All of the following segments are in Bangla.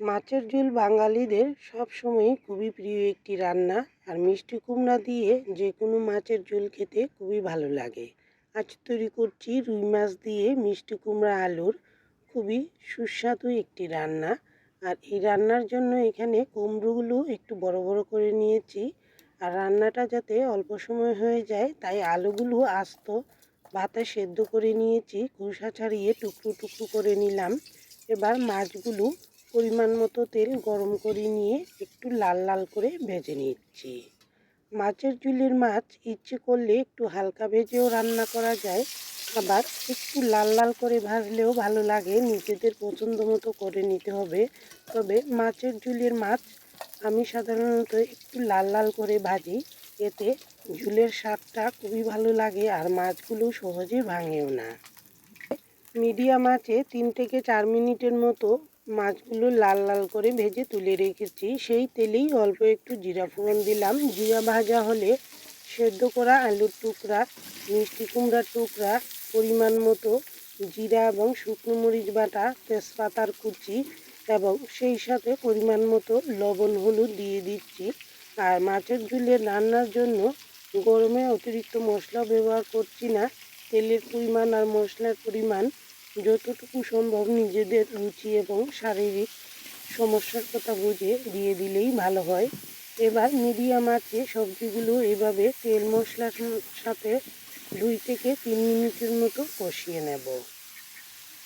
মাছের ঝোল বাঙালিদের সবসময়ই খুবই প্রিয় একটি রান্না, আর মিষ্টি কুমড়া দিয়ে যে কোনো মাছের ঝোল খেতে খুবই ভালো লাগে। আজ তৈরি করছি রুই মাছ দিয়ে মিষ্টি কুমড়া আলুর খুবই সুস্বাদু একটি রান্না, আর এই রান্নার জন্য এখানে কুমড়োগুলো একটু বড় বড় করে নিয়েছি, আর রান্নাটা যাতে অল্প সময় হয়ে যায় তাই আলুগুলো আস্ত ভাতে সেদ্ধ করে নিয়েছি, খোসা ছাড়িয়ে টুকরো টুকরো করে নিলাম। এবার মাছগুলো পরিমাণ মতো তেল গরম করে নিয়ে একটু লাল লাল করে ভেজে নিচ্ছি। মাছের ঝুলের মাছ ইচ্ছে করলে একটু হালকা ভেজেও রান্না করা যায়, আবার একটু লাল লাল করে ভাজলেও ভালো লাগে, নিজেদের পছন্দ মতো করে নিতে হবে। তবে মাছের ঝুলের মাছ আমি সাধারণত একটু লাল লাল করে ভাজি, এতে ঝুলের স্বাদটা খুবই ভালো লাগে আর মাছগুলো সহজে ভাঙেও না। মিডিয়াম আছে তিন থেকে চার মিনিটের মতো মাছগুলো লাল লাল করে ভেজে তুলে রেখেছি। সেই তেলেই অল্প একটু জিরা ফোড়ন দিলাম। জিরা ভাজা হলে সেদ্ধ করা আলুর টুকরা, মিষ্টি কুমড়ার টুকরা, পরিমাণ মতো জিরা এবং শুকনো মরিচ বাটা, তেজপাতার কুচি এবং সেই সাথে পরিমাণ মতো লবণ হলুদ দিয়ে দিচ্ছি। আর মাছের ঝুলে রান্নার জন্য গরমে অতিরিক্ত মশলা ব্যবহার করছি না। তেলের পরিমাণ আর মশলার পরিমাণ যতটুকু সম্ভব নিজেদের রুচি এবং শারীরিক সমস্যার কথা বুঝে দিয়ে দিলেই ভালো হয়। এবার মিডিয়াম আছে সবজিগুলো এভাবে তেল মশলার সাথে দুই থেকে তিন মিনিটের মতো কষিয়ে নেব।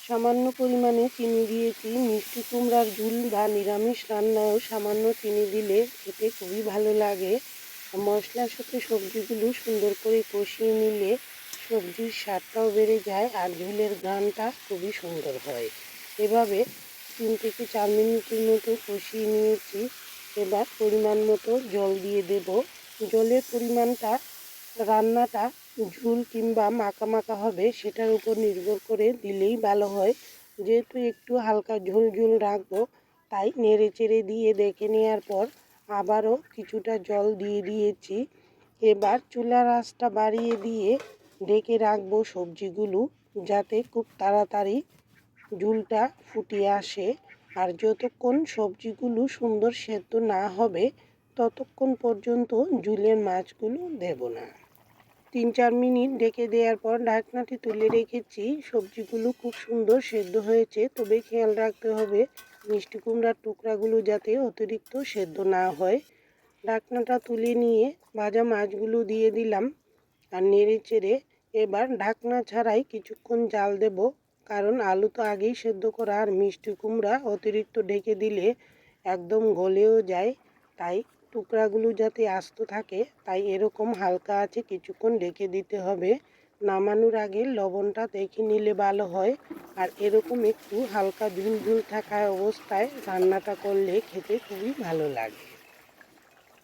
সামান্য পরিমাণে চিনি দিয়েছি। মিষ্টি কুমড়ার ঝুল বা নিরামিষ রান্নায়ও সামান্য চিনি দিলে খেতে খুবই ভালো লাগে। মশলার সাথে সবজিগুলো সুন্দর করে কষিয়ে নিলে সবজির স্বাদটাও বেড়ে যায় আর ঝোলের গানটা খুবই সুন্দর হয়। এভাবে তিন থেকে চার মিনিটের মতো কষিয়ে নিয়েছি। এবার পরিমাণ মতো জল দিয়ে দেব। জলের পরিমাণটা, রান্নাটা ঝুল কিংবা মাখা মাখা হবে সেটার উপর নির্ভর করে দিলেই ভালো হয়। যেহেতু একটু হালকা ঝোল ঝোল রাখব, তাই নেড়ে চেড়ে দিয়ে দেখে নেওয়ার পর আবারও কিছুটা জল দিয়ে দিয়েছি। এবার চুলার আঁচটা বাড়িয়ে দিয়ে ঢেকে রাখব সবজিগুলো যাতে খুব তাড়াতাড়ি ঝুলটা ফুটিয়ে আসে। আর যতক্ষণ সবজিগুলো সুন্দর সেদ্ধ না হবে, ততক্ষণ পর্যন্ত ঝুলের মাছগুলো দেব না। তিন চার মিনিট ডেকে দেওয়ার পর ঢাকনাটি তুলে রেখেছি। সবজিগুলো খুব সুন্দর সেদ্ধ হয়েছে, তবে খেয়াল রাখতে হবে মিষ্টি কুমড়ার টুকরাগুলো যাতে অতিরিক্ত সেদ্ধ না হয়। ঢাকনাটা তুলে নিয়ে ভাজা মাছগুলো দিয়ে দিলাম। আর নেড়ে চেড়ে এবার ঢাকনা ছাড়াই কিছুক্ষণ জাল দেব, কারণ আলু তো আগেই সেদ্ধ করা আর মিষ্টি কুমড়া অতিরিক্ত ঢেকে দিলে একদম গলেও যায়। তাই টুকরাগুলো যাতে আস্ত থাকে, তাই এরকম হালকা আছে কিছুক্ষণ ঢেকে দিতে হবে। নামানোর আগে লবণটা দেখে নিলে ভালো হয়। আর এরকম একটু হালকা ঝুল ঝুল থাকা অবস্থায় রান্নাটা করলে খেতে খুবই ভালো লাগে।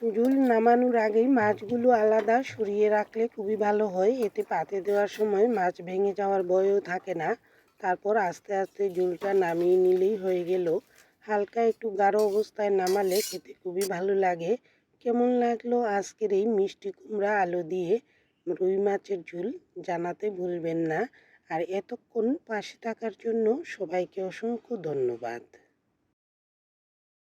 ঝুল নামানোর আগেই মাছগুলো আলাদা সরিয়ে রাখলে খুবই ভালো হয়। এতে পাতে দেওয়ার সময় মাছ ভেঙে যাওয়ার ভয়ও থাকে না। তারপর আস্তে আস্তে ঝুলটা নামিয়ে নিলেই হয়ে গেল। হালকা একটু গাঢ় অবস্থায় নামালে খেতে খুবই ভালো লাগে। কেমন লাগল আজকের এই মিষ্টি কুমড়া আলু দিয়ে? রুই মাছের ঝুল জানাতে ভুলবেন না। আর এতক্ষণ পাশে থাকার জন্য সবাইকে অসংখ্য ধন্যবাদ।